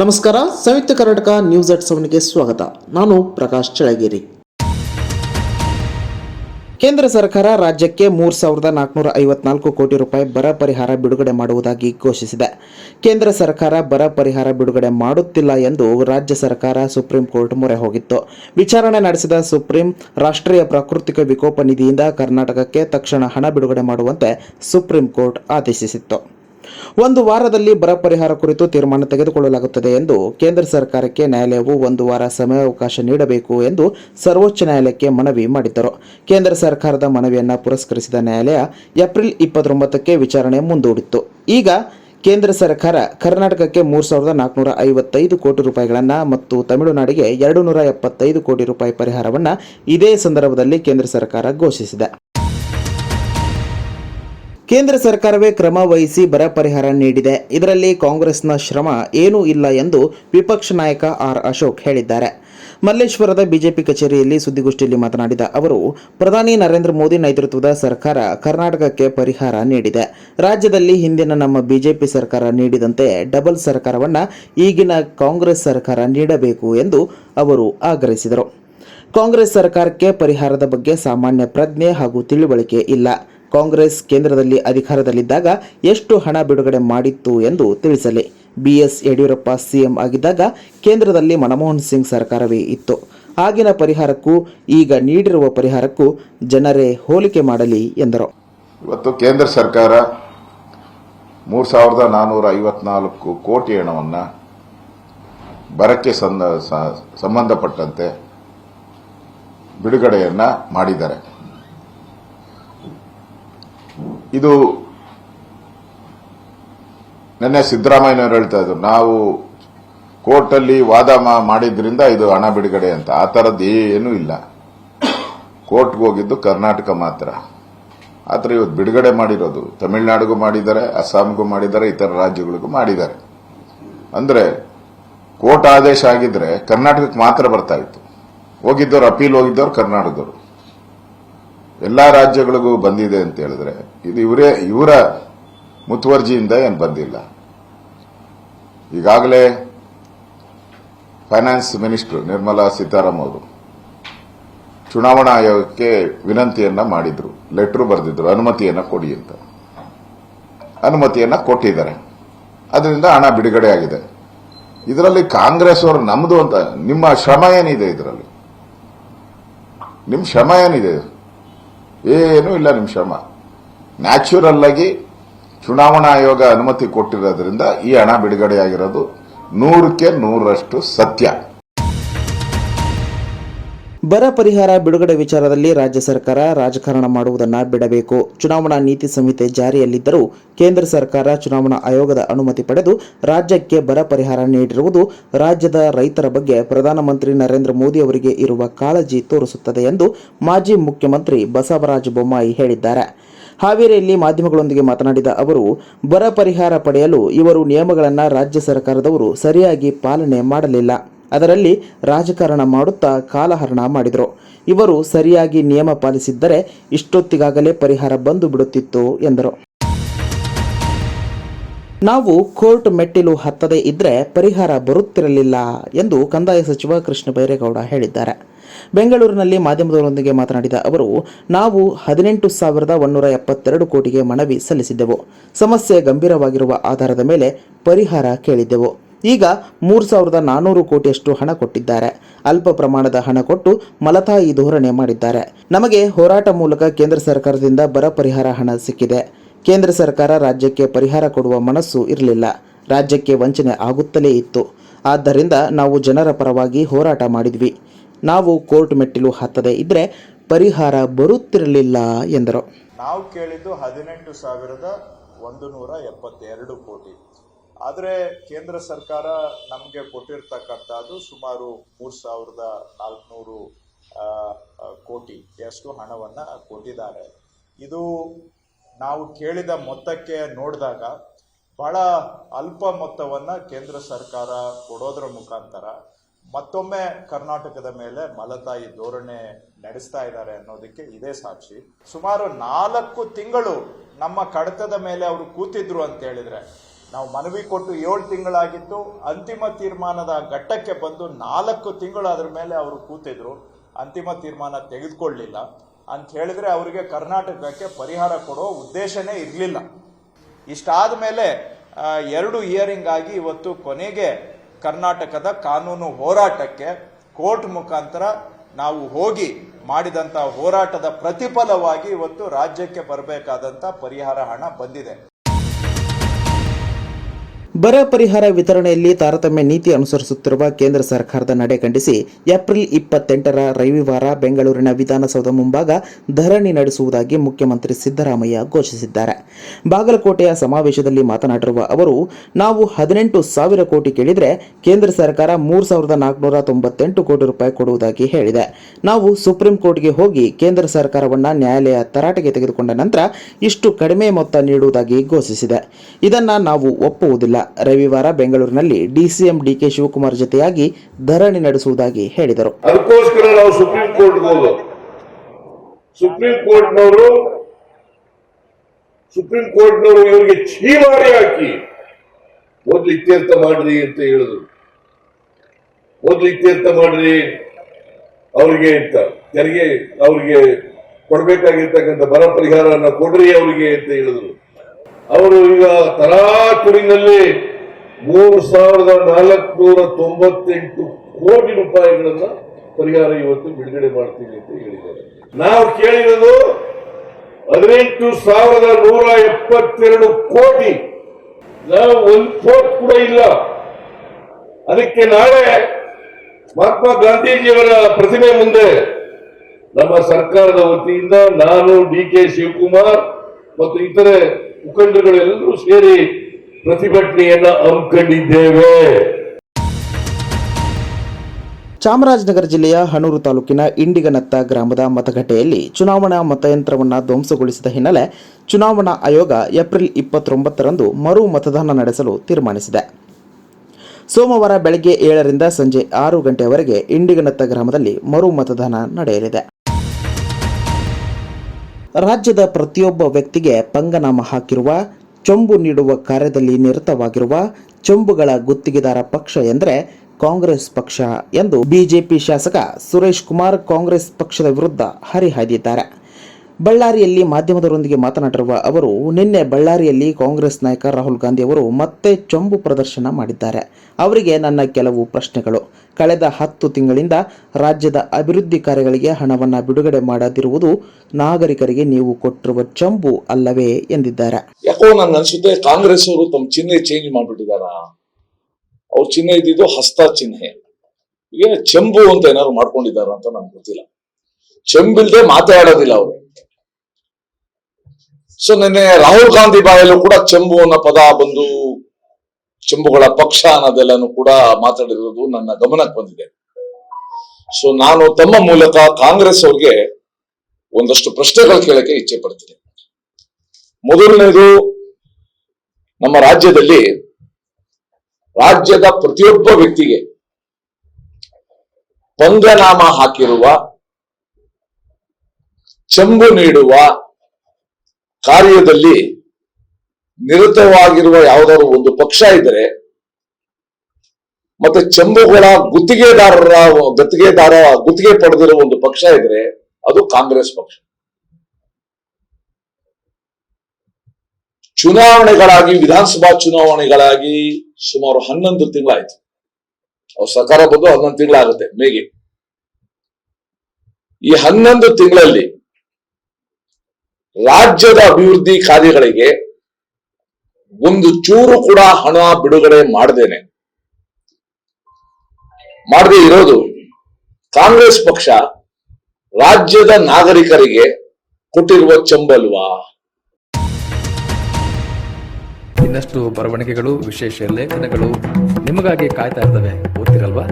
ನಮಸ್ಕಾರ, Samyukta Karnataka news at ಸೆವೆನ್ಗೆ ಸ್ವಾಗತ. ನಾನು ಪ್ರಕಾಶ್ ಚಳಗಿರಿ ಕೇಂದ್ರ ಸರ್ಕಾರ ರಾಜ್ಯಕ್ಕೆ ಮೂರು ಸಾವಿರದ ನಾಲ್ಕುನೂರ ಐವತ್ನಾಲ್ಕು ಕೋಟಿ ರೂಪಾಯಿ ಬರ ಪರಿಹಾರ ಬಿಡುಗಡೆ ಮಾಡುವುದಾಗಿ ಘೋಷಿಸಿದೆ. ಕೇಂದ್ರ ಸರ್ಕಾರ ಬರ ಪರಿಹಾರ ಬಿಡುಗಡೆ ಮಾಡುತ್ತಿಲ್ಲ ಎಂದು ರಾಜ್ಯ ಸರ್ಕಾರ ಸುಪ್ರೀಂ ಕೋರ್ಟ್ ಮೊರೆ ಹೋಗಿತ್ತು. ವಿಚಾರಣೆ ನಡೆಸಿದ ಸುಪ್ರೀಂ ರಾಷ್ಟ್ರೀಯ ಪ್ರಾಕೃತಿಕ ವಿಕೋಪ ನಿಧಿಯಿಂದ ಕರ್ನಾಟಕಕ್ಕೆ ತಕ್ಷಣ ಹಣ ಬಿಡುಗಡೆ ಮಾಡುವಂತೆ ಸುಪ್ರೀಂ ಕೋರ್ಟ್ ಆದೇಶಿಸಿತ್ತು. ಒಂದು ವಾರದಲ್ಲಿ ಬರ ಪರಿಹಾರ ಕುರಿತು ತೀರ್ಮಾನ ತೆಗೆದುಕೊಳ್ಳಲಾಗುತ್ತದೆ ಎಂದು ಕೇಂದ್ರ ಸರ್ಕಾರಕ್ಕೆ ನ್ಯಾಯಾಲಯವು ಒಂದು ವಾರ ಸಮಯಾವಕಾಶ ನೀಡಬೇಕು ಎಂದು ಸರ್ವೋಚ್ಚ ನ್ಯಾಯಾಲಯಕ್ಕೆ ಮನವಿ ಮಾಡಿದ್ದರು. ಕೇಂದ್ರ ಸರ್ಕಾರದ ಮನವಿಯನ್ನು ಪುರಸ್ಕರಿಸಿದ ನ್ಯಾಯಾಲಯ ಏಪ್ರಿಲ್ ಇಪ್ಪತ್ತೊಂಬತ್ತಕ್ಕೆ ವಿಚಾರಣೆ ಮುಂದೂಡಿತ್ತು. ಈಗ ಕೇಂದ್ರ ಸರ್ಕಾರ ಕರ್ನಾಟಕಕ್ಕೆ ಮೂರು ಸಾವಿರದ ನಾಲ್ಕುನೂರ ಐವತ್ತೈದು ಕೋಟಿ ರೂಪಾಯಿಗಳನ್ನು ಮತ್ತು ತಮಿಳುನಾಡಿಗೆ ಎರಡು ನೂರ ಎಪ್ಪತ್ತೈದು ಕೋಟಿ ರೂಪಾಯಿ ಪರಿಹಾರವನ್ನು ಇದೇ ಸಂದರ್ಭದಲ್ಲಿ ಕೇಂದ್ರ ಸರ್ಕಾರ ಘೋಷಿಸಿದೆ. ಕೇಂದ್ರ ಸರ್ಕಾರವೇ ಕ್ರಮ ವಹಿಸಿ ಬರ ಪರಿಹಾರ ನೀಡಿದೆ. ಇದರಲ್ಲಿ ಕಾಂಗ್ರೆಸ್ನ ಶ್ರಮ ಏನೂ ಇಲ್ಲ ಎಂದು ವಿಪಕ್ಷ ನಾಯಕ ಆರ್ ಅಶೋಕ್ ಹೇಳಿದ್ದಾರೆ. ಮಲ್ಲೇಶ್ವರದ ಬಿಜೆಪಿ ಕಚೇರಿಯಲ್ಲಿ ಸುದ್ದಿಗೋಷ್ಠಿಯಲ್ಲಿ ಮಾತನಾಡಿದ ಅವರು, ಪ್ರಧಾನಿ ನರೇಂದ್ರ ಮೋದಿ ನೇತೃತ್ವದ ಸರ್ಕಾರ ಕರ್ನಾಟಕಕ್ಕೆ ಪರಿಹಾರ ನೀಡಿದೆ. ರಾಜ್ಯದಲ್ಲಿ ಹಿಂದಿನ ನಮ್ಮ ಬಿಜೆಪಿ ಸರ್ಕಾರ ನೀಡಿದಂತೆ ಡಬಲ್ ಸರ್ಕಾರವನ್ನು ಈಗಿನ ಕಾಂಗ್ರೆಸ್ ಸರ್ಕಾರ ನೀಡಬೇಕು ಎಂದು ಅವರು ಆಗ್ರಹಿಸಿದರು. ಕಾಂಗ್ರೆಸ್ ಸರ್ಕಾರಕ್ಕೆ ಪರಿಹಾರದ ಬಗ್ಗೆ ಸಾಮಾನ್ಯ ಪ್ರಜ್ಞೆ ಹಾಗೂ ತಿಳುವಳಿಕೆ ಇಲ್ಲ. ಕಾಂಗ್ರೆಸ್ ಕೇಂದ್ರದಲ್ಲಿ ಅಧಿಕಾರದಲ್ಲಿದ್ದಾಗ ಎಷ್ಟು ಹಣ ಬಿಡುಗಡೆ ಮಾಡಿತ್ತು ಎಂದು ತಿಳಿಸಲಿ. ಬಿಎಸ್ ಯಡಿಯೂರಪ್ಪ ಸಿಎಂ ಆಗಿದ್ದಾಗ ಕೇಂದ್ರದಲ್ಲಿ ಮನಮೋಹನ್ ಸಿಂಗ್ ಸರ್ಕಾರವೇ ಇತ್ತು. ಆಗಿನ ಪರಿಹಾರಕ್ಕೂ ಈಗ ನೀಡಿರುವ ಪರಿಹಾರಕ್ಕೂ ಜನರೇ ಹೋಲಿಕೆ ಮಾಡಲಿ ಎಂದರು. ಇವತ್ತು ಕೇಂದ್ರ ಸರ್ಕಾರ ಮೂರು ಸಾವಿರದ ನಾನ್ನೂರ ಐವತ್ನಾಲ್ಕು ಕೋಟಿ ಹಣವನ್ನು ಬರಕ್ಕೆ ಸಂಬಂಧಪಟ್ಟಂತೆ ಬಿಡುಗಡೆಯನ್ನ ಮಾಡಿದ್ದಾರೆ. ಇದು ನಿನ್ನೆ ಸಿದ್ದರಾಮಯ್ಯನವರು ಹೇಳ್ತಾ ಇದ್ರು, ನಾವು ಕೋರ್ಟಲ್ಲಿ ವಾದ ಮಾಡಿದ್ರಿಂದ ಇದು ಹಣ ಬಿಡುಗಡೆ ಅಂತ. ಆ ಥರದ್ದು ಏನೂ ಇಲ್ಲ. ಕೋರ್ಟ್ಗೆ ಹೋಗಿದ್ದು ಕರ್ನಾಟಕ ಮಾತ್ರ. ಆತರ ಇವತ್ತು ಬಿಡುಗಡೆ ಮಾಡಿರೋದು. ತಮಿಳುನಾಡಿಗೂ ಮಾಡಿದ್ದಾರೆ, ಅಸ್ಸಾಂಗೂ ಮಾಡಿದ್ದಾರೆ, ಇತರ ರಾಜ್ಯಗಳಿಗೂ ಮಾಡಿದ್ದಾರೆ. ಅಂದ್ರೆ ಕೋರ್ಟ್ ಆದೇಶ ಆಗಿದ್ರೆ ಕರ್ನಾಟಕಕ್ಕೆ ಮಾತ್ರ ಬರ್ತಾ ಇತ್ತು. ಹೋಗಿದ್ದವ್ರು, ಅಪೀಲ್ ಹೋಗಿದ್ದವ್ರು ಕರ್ನಾಟಕದವರು. ಎಲ್ಲಾ ರಾಜ್ಯಗಳಿಗೂ ಬಂದಿದೆ ಅಂತ ಹೇಳಿದ್ರೆ, ಇದು ಇವರೇ, ಇವರ ಮುತುವರ್ಜಿಯಿಂದ ಏನು ಬಂದಿಲ್ಲ. ಈಗಾಗಲೇ ಫೈನಾನ್ಸ್ ಮಿನಿಸ್ಟರ್ ನಿರ್ಮಲಾ ಸೀತಾರಾಮ್ ಅವರು ಚುನಾವಣಾ ಆಯೋಗಕ್ಕೆ ವಿನಂತಿಯನ್ನ ಮಾಡಿದ್ರು, ಲೆಟರ್ ಬರೆದಿದ್ರು, ಅನುಮತಿಯನ್ನ ಕೊಡಿ ಅಂತ. ಅನುಮತಿಯನ್ನ ಕೊಟ್ಟಿದ್ದಾರೆ. ಅದರಿಂದ ಹಣ ಬಿಡುಗಡೆ ಆಗಿದೆ. ಇದರಲ್ಲಿ ಕಾಂಗ್ರೆಸ್ ಅವರು ನಮ್ದು ಅಂತ, ನಿಮ್ಮ ಶ್ರಮ ಏನಿದೆ ಇದರಲ್ಲಿ? ನಿಮ್ಮ ಶ್ರಮ ಏನಿದೆ? ಏನೂ ಇಲ್ಲ, ನಿಮ್ ಶ್ರಮ. ನ್ಯಾಚುರಲ್ ಆಗಿ ಚುನಾವಣಾ ಆಯೋಗ ಅನುಮತಿ ಕೊಟ್ಟಿರೋದ್ರಿಂದ ಈ ಹಣ ಬಿಡುಗಡೆಯಾಗಿರೋದು ನೂರಕ್ಕೆ ನೂರರಷ್ಟು ಸತ್ಯ. ಬರ ಪರಿಹಾರ ಬಿಡುಗಡೆ ವಿಚಾರದಲ್ಲಿ ರಾಜ್ಯ ಸರ್ಕಾರ ರಾಜಕಾರಣ ಮಾಡುವುದನ್ನು ಬಿಡಬೇಕು. ಚುನಾವಣಾ ನೀತಿ ಸಂಹಿತೆ ಜಾರಿಯಲ್ಲಿದ್ದರೂ ಕೇಂದ್ರ ಸರ್ಕಾರ ಚುನಾವಣಾ ಆಯೋಗದ ಅನುಮತಿ ಪಡೆದು ರಾಜ್ಯಕ್ಕೆ ಬರ ಪರಿಹಾರ ನೀಡಿರುವುದು ರಾಜ್ಯದ ರೈತರ ಬಗ್ಗೆ ಪ್ರಧಾನಮಂತ್ರಿ ನರೇಂದ್ರ ಮೋದಿ ಅವರಿಗೆ ಇರುವ ಕಾಳಜಿ ತೋರಿಸುತ್ತದೆ ಎಂದು ಮಾಜಿ ಮುಖ್ಯಮಂತ್ರಿ ಬಸವರಾಜ ಬೊಮ್ಮಾಯಿ ಹೇಳಿದ್ದಾರೆ. ಹಾವೇರಿಯಲ್ಲಿ ಮಾಧ್ಯಮಗಳೊಂದಿಗೆ ಮಾತನಾಡಿದ ಅವರು, ಬರ ಪರಿಹಾರ ಪಡೆಯಲು ಇವರು ನಿಯಮಗಳನ್ನು ರಾಜ್ಯ ಸರ್ಕಾರದವರು ಸರಿಯಾಗಿ ಪಾಲನೆ ಮಾಡಲಿಲ್ಲ. ಅದರಲ್ಲಿ ರಾಜಕಾರಣ ಮಾಡುತ್ತಾ ಕಾಲಹರಣ ಮಾಡಿದರು. ಇವರು ಸರಿಯಾಗಿ ನಿಯಮ ಪಾಲಿಸಿದ್ದರೆ ಇಷ್ಟೊತ್ತಿಗಾಗಲೇ ಪರಿಹಾರ ಬಂದು ಬಿಡುತ್ತಿತ್ತು ಎಂದರು. ನಾವು ಕೋರ್ಟ್ ಮೆಟ್ಟಿಲು ಹತ್ತದೇ ಇದ್ದರೆ ಪರಿಹಾರ ಬರುತ್ತಿರಲಿಲ್ಲ ಎಂದು ಕಂದಾಯ ಸಚಿವ ಕೃಷ್ಣ ಬೈರೇಗೌಡ ಹೇಳಿದ್ದಾರೆ. ಬೆಂಗಳೂರಿನಲ್ಲಿ ಮಾಧ್ಯಮದವರೊಂದಿಗೆ ಮಾತನಾಡಿದ ಅವರು, ನಾವು ಹದಿನೆಂಟು ಸಾವಿರದ ಒನ್ನೂರ ಎಪ್ಪತ್ತೆರಡು ಕೋಟಿಗೆ ಮನವಿ ಸಲ್ಲಿಸಿದ್ದೆವು. ಸಮಸ್ಯೆ ಗಂಭೀರವಾಗಿರುವ ಆಧಾರದ ಮೇಲೆ ಪರಿಹಾರ ಕೇಳಿದ್ದೆವು. ಈಗ ಮೂರು ಸಾವಿರದ ನಾನ್ನೂರು ಕೋಟಿಯಷ್ಟು ಹಣ ಕೊಟ್ಟಿದ್ದಾರೆ. ಅಲ್ಪ ಪ್ರಮಾಣದ ಹಣ ಕೊಟ್ಟು ಮಲತಾಯಿ ಧೋರಣೆ ಮಾಡಿದ್ದಾರೆ. ನಮಗೆ ಹೋರಾಟ ಮೂಲಕ ಕೇಂದ್ರ ಸರ್ಕಾರದಿಂದ ಬರ ಪರಿಹಾರ ಹಣ ಸಿಕ್ಕಿದೆ. ಕೇಂದ್ರ ಸರ್ಕಾರ ರಾಜ್ಯಕ್ಕೆ ಪರಿಹಾರ ಕೊಡುವ ಮನಸ್ಸು ಇರಲಿಲ್ಲ. ರಾಜ್ಯಕ್ಕೆ ವಂಚನೆ ಆಗುತ್ತಲೇ ಇತ್ತು. ಆದ್ದರಿಂದ ನಾವು ಜನರ ಪರವಾಗಿ ಹೋರಾಟ ಮಾಡಿದ್ವಿ. ನಾವು ಕೋರ್ಟ್ ಮೆಟ್ಟಿಲು ಹತ್ತದೇ ಇದ್ರೆ ಪರಿಹಾರ ಬರುತ್ತಿರಲಿಲ್ಲ ಎಂದರು. ನಾವು ಕೇಳಿದ್ದು ಹದಿನೆಂಟು ಸಾವಿರದ ಒಂದು ನೂರ ಎಪ್ಪತ್ತೆರಡು ಕೋಟಿ. ಆದರೆ ಕೇಂದ್ರ ಸರ್ಕಾರ ನಮಗೆ ಕೊಟ್ಟಿರ್ತಕ್ಕಂಥದ್ದು ಸುಮಾರು ಮೂರು ಸಾವಿರದ ನಾಲ್ಕುನೂರು ಕೋಟಿ. ಎಷ್ಟು ಹಣವನ್ನು ಕೊಟ್ಟಿದ್ದಾರೆ. ಇದು ನಾವು ಕೇಳಿದ ಮೊತ್ತಕ್ಕೆ ನೋಡಿದಾಗ ಬಹಳ ಅಲ್ಪ ಮೊತ್ತವನ್ನು ಕೇಂದ್ರ ಸರ್ಕಾರ ಕೊಡೋದ್ರ ಮುಖಾಂತರ ಮತ್ತೊಮ್ಮೆ ಕರ್ನಾಟಕದ ಮೇಲೆ ಮಲತಾಯಿ ಧೋರಣೆ ನಡೆಸ್ತಾ ಇದ್ದಾರೆ ಅನ್ನೋದಕ್ಕೆ ಇದೇ ಸಾಕ್ಷಿ. ಸುಮಾರು ನಾಲ್ಕು ತಿಂಗಳು ನಮ್ಮ ಕಡತದ ಮೇಲೆ ಅವರು ಕೂತಿದ್ರು ಅಂತ ಹೇಳಿದ್ರೆ ನಾವು ಮನವಿ ಕೊಟ್ಟು ಏಳು ತಿಂಗಳಾಗಿತ್ತು. ಅಂತಿಮ ತೀರ್ಮಾನದ ಘಟ್ಟಕ್ಕೆ ಬಂದು ನಾಲ್ಕು ತಿಂಗಳು ಅದ್ರ ಮೇಲೆ ಅವರು ಕೂತಿದ್ರು. ಅಂತಿಮ ತೀರ್ಮಾನ ತೆಗೆದುಕೊಳ್ಳಲಿಲ್ಲ ಅಂತ ಹೇಳಿದ್ರೆ ಅವರಿಗೆ ಕರ್ನಾಟಕಕ್ಕೆ ಪರಿಹಾರ ಕೊಡೋ ಉದ್ದೇಶನೇ ಇರಲಿಲ್ಲ. ಇಷ್ಟಾದ ಮೇಲೆ ಎರಡು ಇಯರಿಂಗ್ ಆಗಿ ಇವತ್ತು ಕೊನೆಗೆ ಕರ್ನಾಟಕದ ಕಾನೂನು ಹೋರಾಟಕ್ಕೆ ಕೋರ್ಟ್ ಮುಖಾಂತರ ನಾವು ಹೋಗಿ ಮಾಡಿದಂಥ ಹೋರಾಟದ ಪ್ರತಿಫಲವಾಗಿ ಇವತ್ತು ರಾಜ್ಯಕ್ಕೆ ಬರಬೇಕಾದಂಥ ಪರಿಹಾರ ಹಣ ಬಂದಿದೆ. ಬರ ಪರಿಹಾರ ವಿತರಣೆಯಲ್ಲಿ ತಾರತಮ್ಯ ನೀತಿ ಅನುಸರಿಸುತ್ತಿರುವ ಕೇಂದ್ರ ಸರ್ಕಾರದ ನಡೆ ಖಂಡಿಸಿ ಏಪ್ರಿಲ್ ಇಪ್ಪತ್ತೆಂಟರ ರವಿವಾರ ಬೆಂಗಳೂರಿನ ವಿಧಾನಸೌಧ ಮುಂಭಾಗ ಧರಣಿ ನಡೆಸುವುದಾಗಿ ಮುಖ್ಯಮಂತ್ರಿ ಸಿದ್ದರಾಮಯ್ಯ ಘೋಷಿಸಿದ್ದಾರೆ. ಬಾಗಲಕೋಟೆಯ ಸಮಾವೇಶದಲ್ಲಿ ಮಾತನಾಡಿರುವ ಅವರು, ನಾವು ಹದಿನೆಂಟು ಸಾವಿರ ಕೋಟಿ ಕೇಳಿದರೆ ಕೇಂದ್ರ ಸರ್ಕಾರ ಮೂರು ಸಾವಿರದ ನಾಲ್ಕುನೂರ ತೊಂಬತ್ತೆಂಟು ಕೋಟಿ ರೂಪಾಯಿ ಕೊಡುವುದಾಗಿ ಹೇಳಿದೆ. ನಾವು ಸುಪ್ರೀಂ ಕೋರ್ಟ್ಗೆ ಹೋಗಿ ಕೇಂದ್ರ ಸರ್ಕಾರವನ್ನ ನ್ಯಾಯಾಲಯ ತರಾಟೆಗೆ ತೆಗೆದುಕೊಂಡ ನಂತರ ಇಷ್ಟು ಕಡಿಮೆ ಮೊತ್ತ ನೀಡುವುದಾಗಿ ಘೋಷಿಸಿದೆ. ಇದನ್ನು ನಾವು ಒಪ್ಪುವುದಿಲ್ಲ. ರವಿವಾರ ಬೆಂಗಳೂರಿನಲ್ಲಿ ಡಿಸಿಎಂ ಡಿಕೆ ಶಿವಕುಮಾರ್ ಜೊತೆಯಾಗಿ ಧರಣಿ ನಡೆಸುವುದಾಗಿ ಹೇಳಿದರು. ಅದಕ್ಕೋಸ್ಕರ ನಾವು ಸುಪ್ರೀಂ ಕೋರ್ಟ್ ಸುಪ್ರೀಂ ಕೋರ್ಟ್ನವರು ಸುಪ್ರೀಂ ಕೋರ್ಟ್ನವರು ಇವರಿಗೆ ಛೀಮಾರಿ ಹಾಕಿ ಮೊದಲು ಇತ್ಯರ್ಥ ಮಾಡ್ರಿ ಅಂತ ಹೇಳಿದ್ರು. ಮೊದಲು ಇತ್ಯರ್ಥ ಮಾಡ್ರಿ ಅವರಿಗೆ ಅಂತ. ತೆರಿಗೆ ಅವರಿಗೆ ಕೊಡಬೇಕಾಗಿರ್ತಕ್ಕಂಥ ಬರ ಪರಿಹಾರನ ಕೊಡ್ರಿ ಅವರಿಗೆ ಅಂತ ಹೇಳಿದ್ರು. ಅವರು ಈಗ ತರಾತುರಿನಲ್ಲಿ ಮೂರು ಸಾವಿರದ ನಾಲ್ಕುನೂರ ತೊಂಬತ್ತೆಂಟು ಕೋಟಿ ರೂಪಾಯಿಗಳನ್ನ ಪರಿಹಾರ ಇವತ್ತು ಬಿಡುಗಡೆ ಮಾಡ್ತೀವಿ ಅಂತ ಹೇಳಿದ್ದಾರೆ. ನಾವು ಕೇಳಿರೋದು ಹದಿನೆಂಟು ಸಾವಿರದ ನೂರ ಎಪ್ಪತ್ತೆರಡು ಕೋಟಿ. ನಾವು ಒಂದು ಕೋಟ್ ಕೂಡ ಇಲ್ಲ. ಅದಕ್ಕೆ ನಾಳೆ ಮಹಾತ್ಮ ಗಾಂಧೀಜಿಯವರ ಪ್ರತಿಮೆ ಮುಂದೆ ನಮ್ಮ ಸರ್ಕಾರದ ವತಿಯಿಂದ ನಾನು ಡಿ ಕೆ ಶಿವಕುಮಾರ್ ಮತ್ತು ಇತರೆ ಮುಖಂಡರುಗಳೆಲ್ಲರೂ ಸೇರಿ ಪ್ರತಿಭಟನೆಯನ್ನ ಹಮ್ಮಿಕೊಂಡಿದ್ದೇವೆ. ಚಾಮರಾಜನಗರ ಜಿಲ್ಲೆಯ ಹನೂರು ತಾಲೂಕಿನ ಇಂಡಿಗನತ್ತ ಗ್ರಾಮದ ಮತಗಟ್ಟೆಯಲ್ಲಿ ಚುನಾವಣಾ ಮತಯಂತ್ರವನ್ನು ಧ್ವಂಸಗೊಳಿಸಿದ ಹಿನ್ನೆಲೆ ಚುನಾವಣಾ ಆಯೋಗ ಏಪ್ರಿಲ್ ಇಪ್ಪತ್ತೊಂಬತ್ತರಂದು ಮರು ಮತದಾನ ನಡೆಸಲು ತೀರ್ಮಾನಿಸಿದೆ. ಸೋಮವಾರ ಬೆಳಗ್ಗೆ ಏಳರಿಂದ ಸಂಜೆ ಆರು ಗಂಟೆಯವರೆಗೆ ಇಂಡಿಗನತ್ತ ಗ್ರಾಮದಲ್ಲಿ ಮರು ಮತದಾನ ನಡೆಯಲಿದೆ. ರಾಜ್ಯದ ಪ್ರತಿಯೊಬ್ಬ ವ್ಯಕ್ತಿಗೆ ಪಂಗನಾಮ ಹಾಕಿರುವ, ಚೊಂಬು ನೀಡುವ ಕಾರ್ಯದಲ್ಲಿ ನಿರತವಾಗಿರುವ ಚೊಂಬುಗಳ ಗುತ್ತಿಗೆದಾರ ಪಕ್ಷ ಎಂದರೆ ಕಾಂಗ್ರೆಸ್ ಪಕ್ಷ ಎಂದು ಬಿಜೆಪಿ ಶಾಸಕ ಸುರೇಶ್ ಕುಮಾರ್ ಕಾಂಗ್ರೆಸ್ ಪಕ್ಷದ ವಿರುದ್ಧ ಹರಿಹಾಯ್ದಿದ್ದಾರೆ. ಬಳ್ಳಾರಿಯಲ್ಲಿ ಮಾಧ್ಯಮದವರೊಂದಿಗೆ ಮಾತನಾಡಿರುವ ಅವರು, ನಿನ್ನೆ ಬಳ್ಳಾರಿಯಲ್ಲಿ ಕಾಂಗ್ರೆಸ್ ನಾಯಕ ರಾಹುಲ್ ಗಾಂಧಿ ಅವರು ಮತ್ತೆ ಚೊಂಬು ಪ್ರದರ್ಶನ ಮಾಡಿದ್ದಾರೆ. ಅವರಿಗೆ ನನ್ನ ಕೆಲವು ಪ್ರಶ್ನೆಗಳು. ಕಳೆದ ಹತ್ತು ತಿಂಗಳಿಂದ ರಾಜ್ಯದ ಅಭಿವೃದ್ಧಿ ಕಾರ್ಯಗಳಿಗೆ ಹಣವನ್ನು ಬಿಡುಗಡೆ ಮಾಡದಿರುವುದು ನಾಗರಿಕರಿಗೆ ನೀವು ಕೊಟ್ಟಿರುವ ಚಂಬು ಅಲ್ಲವೇ ಎಂದಿದ್ದಾರೆ. ಯಾಕೋ ನನ್ನ ಅನ್ಸುತ್ತೆ ಕಾಂಗ್ರೆಸ್ ಅವರು ತಮ್ಮ ಚಿಹ್ನೆ ಚೇಂಜ್ ಮಾಡಿಬಿಟ್ಟಿದಾರ. ಅವ್ರ ಚಿಹ್ನೆ ಇದ್ದಿದ್ದು ಹಸ್ತ ಚಿಹ್ನೆ. ಈಗ ಚೆಂಬು ಅಂತ ಏನಾದ್ರು ಮಾಡ್ಕೊಂಡಿದಾರ ಅಂತ ನನ್ಗೆ ಗೊತ್ತಿಲ್ಲ. ಚೆಂಬಿಲ್ದೆ ಮಾತಾಡೋದಿಲ್ಲ ಅವರು. ಸೊ ನಿನ್ನೆ ರಾಹುಲ್ ಗಾಂಧಿ ಬಾಯಲ್ಲೂ ಕೂಡ ಚೆಂಬು ಅನ್ನೋ ಪದ ಬಂದು ಚೆಂಬುಗಳ ಪಕ್ಷ ಅನ್ನೋದೆಲ್ಲನೂ ಕೂಡ ಮಾತಾಡಿರೋದು ನನ್ನ ಗಮನಕ್ಕೆ ಬಂದಿದೆ. ಸೊ ನಾನು ತಮ್ಮ ಮೂಲಕ ಕಾಂಗ್ರೆಸ್ ಅವ್ರಿಗೆ ಒಂದಷ್ಟು ಪ್ರಶ್ನೆಗಳು ಕೇಳಕ್ಕೆ ಇಚ್ಛೆ ಪಡ್ತೀನಿ. ಮೊದಲನೇದು, ನಮ್ಮ ರಾಜ್ಯದಲ್ಲಿ ರಾಜ್ಯದ ಪ್ರತಿಯೊಬ್ಬ ವ್ಯಕ್ತಿಗೆ ಪಂಗನಾಮ ಹಾಕಿರುವ, ಚೆಂಬು ನೀಡುವ ಕಾರ್ಯದಲ್ಲಿ ನಿರತವಾಗಿರುವ ಯಾವುದಾದ್ರು ಒಂದು ಪಕ್ಷ ಇದ್ರೆ, ಮತ್ತೆ ಚಂಬುಗಳ ಗುತ್ತಿಗೆದಾರರ, ಗುತ್ತಿಗೆದಾರ, ಗುತ್ತಿಗೆ ಪಡೆದಿರುವ ಒಂದು ಪಕ್ಷ ಇದ್ರೆ, ಅದು ಕಾಂಗ್ರೆಸ್ ಪಕ್ಷ. ಚುನಾವಣೆಗಳಾಗಿ, ವಿಧಾನಸಭಾ ಚುನಾವಣೆಗಳಾಗಿ ಸುಮಾರು ಹನ್ನೊಂದು ತಿಂಗಳಾಯ್ತು. ಅವ್ರ ಸರ್ಕಾರ ಬಂದು ಹನ್ನೊಂದು ತಿಂಗಳಾಗುತ್ತೆ, ಮೇಗೆ. ಈ ಹನ್ನೊಂದು ತಿಂಗಳಲ್ಲಿ ರಾಜ್ಯದ ಅಭಿವೃದ್ಧಿ ಕಾರ್ಯಗಳಿಗೆ ಒಂದು ಚೂರು ಕೂಡ ಹಣ ಬಿಡುಗಡೆ ಮಾಡದೇನೆ. ಮಾಡದೇ ಇರೋದು ಕಾಂಗ್ರೆಸ್ ಪಕ್ಷ ರಾಜ್ಯದ ನಾಗರಿಕರಿಗೆ ಕೊಟ್ಟಿರುವ ಚಂಬಲ್ವಾ? ಇನ್ನಷ್ಟು ಬರವಣಿಗೆಗಳು, ವಿಶೇಷ ಲೇಖನಗಳು ನಿಮಗಾಗಿ ಕಾಯ್ತಾ ಇರ್ತವೆ. ಓದ್ತಿರಲ್ವಾ?